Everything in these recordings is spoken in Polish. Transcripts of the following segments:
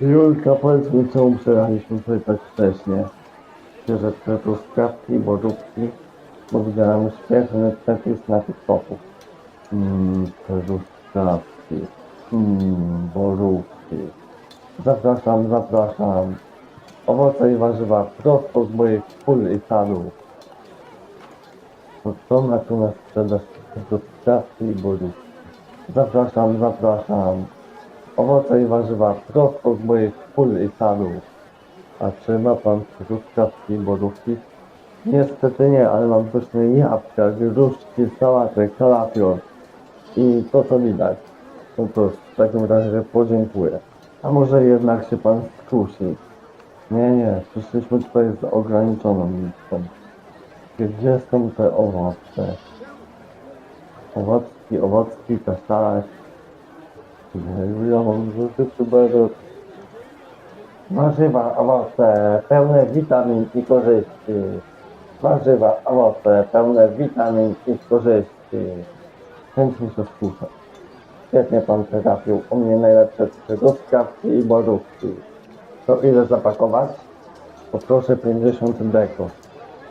Julka, powiedz mi, czemu przejechaliśmy tutaj tak wcześnie? Że te truskawki i bożówki, bo widziałem świetny przepis na TikToku. Mmm, truskawki, mmm. Zapraszam, zapraszam. Owoce i warzywa prosto z moich pól i sadów. To co ma tu na sprzedaż truskawki i bożówki? Zapraszam, zapraszam. Owoce i warzywa prosto z moich pól i sadów. A czy ma pan truskawki borówki? Niestety nie, ale mam pyszne jabłka, gruszki, sałatę, kalafior i to co widać. No to w takim razie podziękuję. A może jednak się pan skusi? Nie, nie, przyszliśmy tutaj z ograniczoną listą. Gdzie są te owoce? Owocki, owocki, kasztaś. Ja mam żółty cyberek. Warzywa, owoce, pełne witamin i korzyści. Warzywa, owoce, pełne witamin i korzyści. Chętnie się skuszę. Świetnie pan trafił. U mnie najlepsze truskawki i borówki. To ile zapakować? Poproszę 50 deko.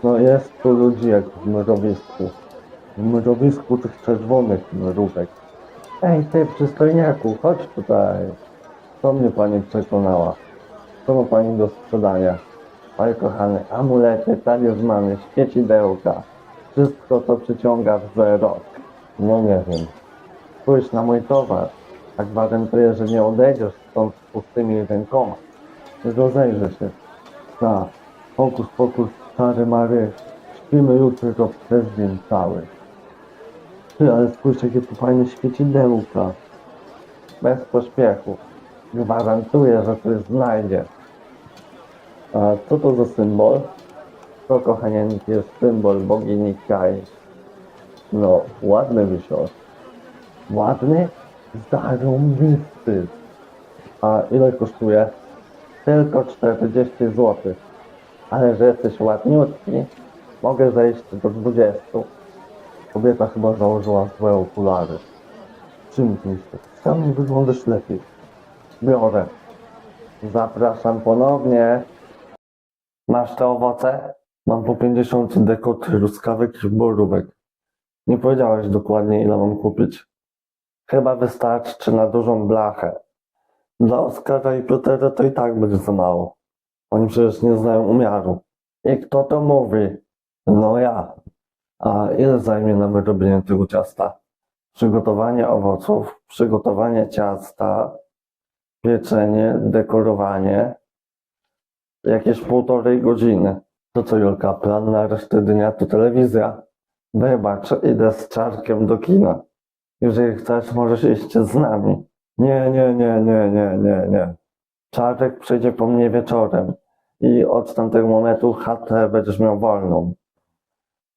No jest tu ludzi jak w mrowisku. W mrowisku tych czerwonych mrówek. Ej ty przystojniaku, chodź tutaj. Co mnie pani przekonała? Co ma pani do sprzedania? Oj kochany, amulety, talizmany, świecidełka. Wszystko to przyciąga wzrok. No nie wiem. Spójrz na mój towar. Tak gwarantuję, że nie odejdziesz stąd z pustymi rękoma. Rozejrzę się. Ta, pokus, pokus, stary Mary. Śpimy jutro przez dzień cały. Ty, ale spójrz jakie tu fajne świecidełka. Bez pośpiechu. Gwarantuję, że coś znajdziesz. A co to za symbol? To kochanieńki jest symbol bogini Kai. No, ładny wisior. Ładny? Zarąbisty. A ile kosztuje? Tylko 40 zł. Ale że jesteś ładniutki, mogę zejść do 20. Kobieta chyba założyła swoje okulary. Czym myślisz? Sam wyglądasz lepiej. Biorę. Zapraszam ponownie. Masz te owoce? Mam po 50 dekot truskawek i borówek. Nie powiedziałeś dokładnie ile mam kupić. Chyba wystarczy na dużą blachę. Dla Oskara i Piotera to i tak będzie za mało. Oni przecież nie znają umiaru. I kto to mówi? No ja. A ile zajmie nam robienie tego ciasta? Przygotowanie owoców, przygotowanie ciasta, pieczenie, dekorowanie. Jakieś półtorej godziny. To co Julka, plan na resztę dnia to telewizja. Wybacz, idę z czarkiem do kina. Jeżeli chcesz, możesz iść z nami. Nie, nie, nie, nie, nie, nie, nie. Czarek przyjdzie po mnie wieczorem i od tamtego momentu chatę będziesz miał wolną.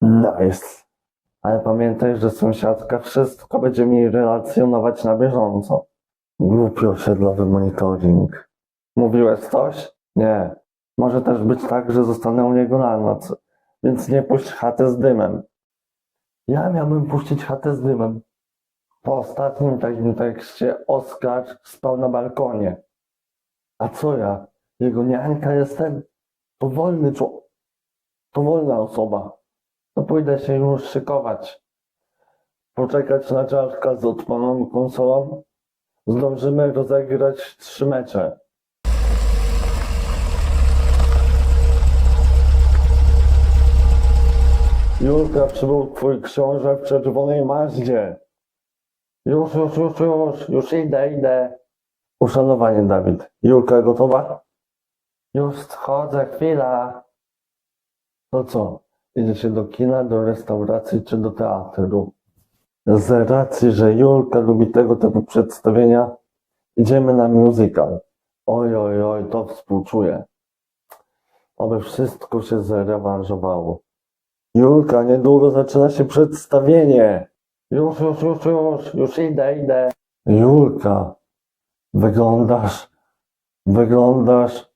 Nice. Ale pamiętaj, że sąsiadka wszystko będzie mi relacjonować na bieżąco. Głupi osiedlowy monitoring. Mówiłeś coś? Nie. Może też być tak, że zostanę u niego na noc, więc nie puść chatę z dymem. Ja miałbym puścić chatę z dymem. Po ostatnim takim tekście Oskar spał na balkonie. A co ja? Jego niańka jestem? To wolny człowiek. To wolna osoba. To pójdę się już szykować. Poczekać na czarka z odpaloną konsolą. Zdążymy rozegrać trzy mecze. Julka, przybył twój książę w czerwonej Mazdzie. Już, już, już, już, już idę, idę. Uszanowanie, Dawid. Julka gotowa? Już schodzę, chwila. To co? Idziecie do kina, do restauracji czy do teatru? Z racji, że Julka lubi tego typu przedstawienia, idziemy na musical. Oj, oj, oj, to współczuję. Oby wszystko się zrewanżowało. Julka, niedługo zaczyna się przedstawienie. Już, już, już, już, już idę, idę. Julka, wyglądasz, wyglądasz.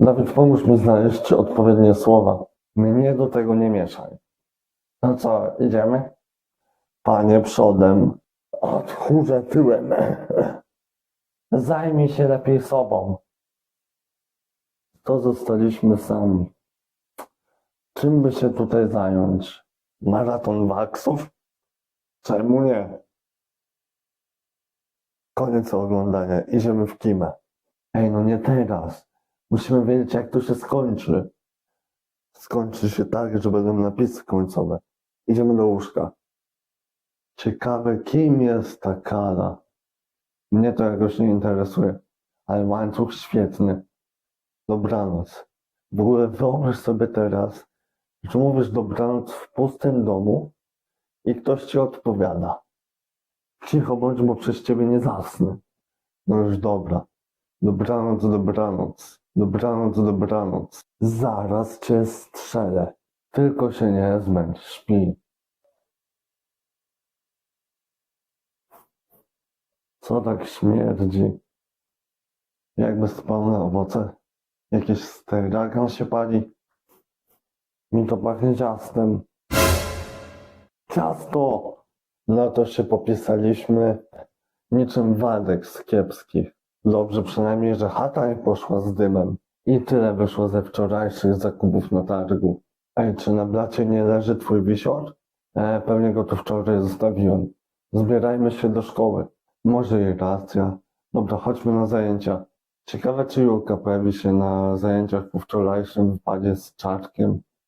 Dawid, pomóż mi znaleźć odpowiednie słowa. Mnie do tego nie mieszaj. No co, idziemy? Panie przodem, odchórzę tyłem. Zajmij się lepiej sobą. To zostaliśmy sami. Czym by się tutaj zająć? Maraton waksów? Czemu nie? Koniec oglądania. Idziemy w kimę. Ej, no nie teraz. Musimy wiedzieć, jak to się skończy. Skończy się tak, że będą napisy końcowe. Idziemy do łóżka. Ciekawe, kim jest ta kara. Mnie to jakoś nie interesuje, ale łańcuch świetny. Dobranoc. W ogóle wyobraź sobie teraz, że mówisz dobranoc w pustym domu i ktoś ci odpowiada. Cicho bądź, bo przez ciebie nie zasnę. No już dobra. Dobranoc, dobranoc. Dobranoc, dobranoc. Zaraz cię strzelę. Tylko się nie zmęcz, śpi. Co tak śmierdzi? Jakby spał na owoce. Jakiś stragan się pali. Mi to pachnie ciastem. Ciasto! No to się popisaliśmy niczym Waldek z kiepskich. Dobrze przynajmniej, że chata nie poszła z dymem. I tyle wyszło ze wczorajszych zakupów na targu. Ej, czy na blacie nie leży twój wisior? E, pewnie go tu wczoraj zostawiłem. Zbierajmy się do szkoły. Może i racja. Dobra, chodźmy na zajęcia. Ciekawe, czy Julka pojawi się na zajęciach po wczorajszym wypadzie z czarkiem.